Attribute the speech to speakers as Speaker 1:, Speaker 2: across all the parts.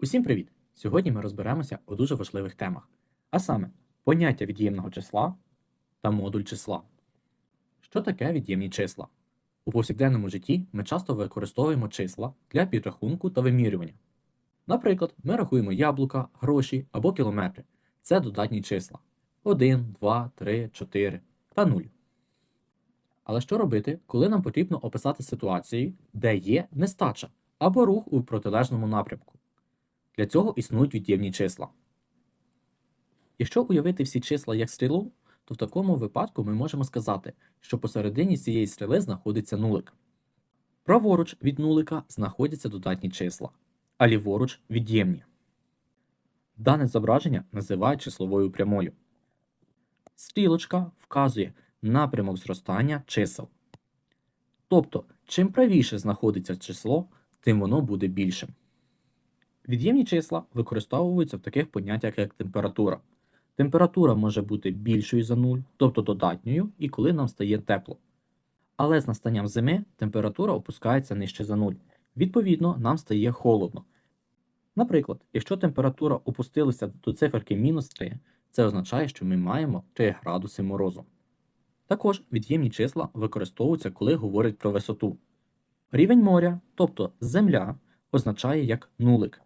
Speaker 1: Усім привіт! Сьогодні ми розберемося у дуже важливих темах, а саме поняття від'ємного числа та модуль числа. Що таке від'ємні числа? У повсякденному житті ми часто використовуємо числа для підрахунку та вимірювання. Наприклад, ми рахуємо яблука, гроші або кілометри. Це додатні числа 1, 2, 3, 4 та 0. Але що робити, коли нам потрібно описати ситуацію, де є нестача або рух у протилежному напрямку? Для цього існують від'ємні числа. Якщо уявити всі числа як стрілу, то в такому випадку ми можемо сказати, що посередині цієї стріли знаходиться нулик. Праворуч від нулика знаходяться додатні числа, а ліворуч від'ємні. Дане зображення називають числовою прямою. Стрілочка вказує напрямок зростання чисел. Тобто, чим правіше знаходиться число, тим воно буде більшим. Від'ємні числа використовуються в таких поняттях, як температура. Температура може бути більшою за 0, тобто додатньою, і коли нам стає тепло. Але з настанням зими температура опускається нижче за 0. Відповідно, нам стає холодно. Наприклад, якщо температура опустилася до циферки мінус 3, це означає, що ми маємо 3 градуси морозу. Також від'ємні числа використовуються, коли говорять про висоту. Рівень моря, тобто земля, означає як нулик.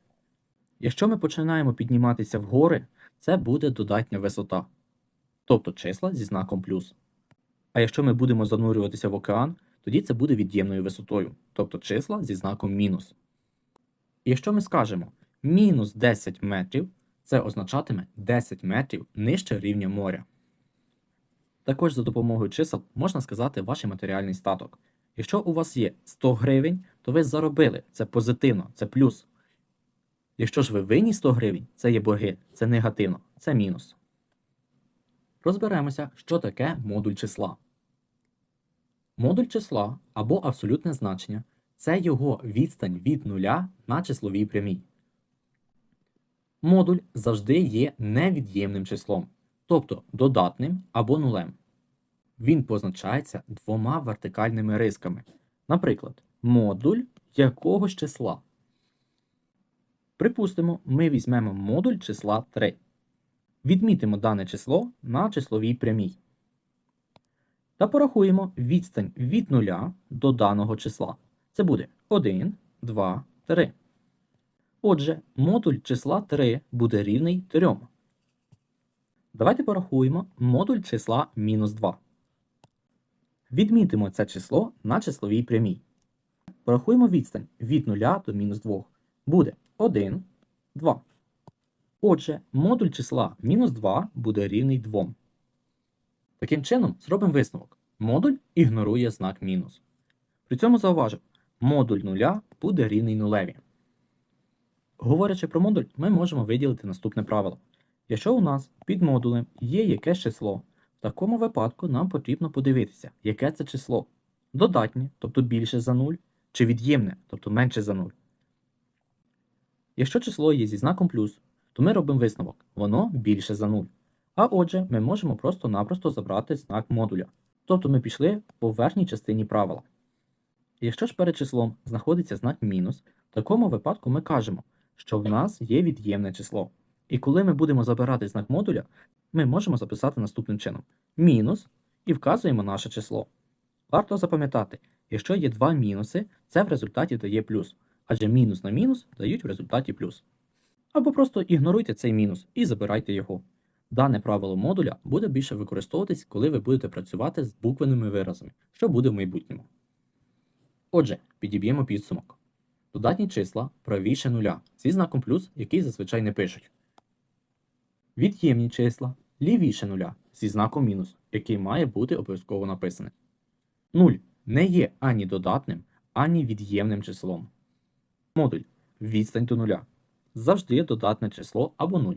Speaker 1: Якщо ми починаємо підніматися вгори, це буде додатня висота, тобто числа зі знаком плюс. А якщо ми будемо занурюватися в океан, тоді це буде від'ємною висотою, тобто числа зі знаком мінус. І якщо ми скажемо мінус 10 метрів, це означатиме 10 метрів нижче рівня моря. Також за допомогою чисел можна сказати ваш матеріальний статок. Якщо у вас є 100 гривень, то ви заробили, це позитивно, це плюс. Якщо ж ви винні 100 гривень, це є борги, це негативно, це мінус. Розберемося, що таке модуль числа. Модуль числа або абсолютне значення це його відстань від нуля на числовій прямій. Модуль завжди є невід'ємним числом, тобто додатним або нулем. Він позначається двома вертикальними рисками. Наприклад, модуль якогось числа. Припустимо, ми візьмемо модуль числа 3. Відмітимо дане число на числовій прямій. Та порахуємо відстань від нуля до даного числа. Це буде 1, 2, 3. Отже, модуль числа 3 буде рівний 3. Давайте порахуємо модуль числа мінус 2. Відмітимо це число на числовій прямій. Порахуємо відстань від 0 до мінус 2. Буде 1, 2. Отже, модуль числа мінус 2 буде рівний 2. Таким чином, зробимо висновок. Модуль ігнорує знак мінус. При цьому зауважимо, модуль нуля буде рівний нулеві. Говорячи про модуль, ми можемо виділити наступне правило. Якщо у нас під модулем є якесь число, в такому випадку нам потрібно подивитися, яке це число. Додатнє, тобто більше за 0, чи від'ємне, тобто менше за 0. Якщо число є зі знаком плюс, то ми робимо висновок, воно більше за 0. А отже, ми можемо просто-напросто забрати знак модуля. Тобто ми пішли по верхній частині правила. Якщо ж перед числом знаходиться знак мінус, в такому випадку ми кажемо, що в нас є від'ємне число. І коли ми будемо забирати знак модуля, ми можемо записати наступним чином: мінус і вказуємо наше число. Варто запам'ятати, якщо є два мінуси, це в результаті дає плюс, адже мінус на мінус дають в результаті плюс. Або просто ігноруйте цей мінус і забирайте його. Дане правило модуля буде більше використовуватись, коли ви будете працювати з буквеними виразами, що буде в майбутньому. Отже, підіб'ємо підсумок. Додатні числа правіше нуля зі знаком плюс, який зазвичай не пишуть. Від'ємні числа лівіше нуля зі знаком мінус, який має бути обов'язково написаний. 0 не є ані додатним, ані від'ємним числом. Модуль відстань до нуля. Завжди є додатне число або 0.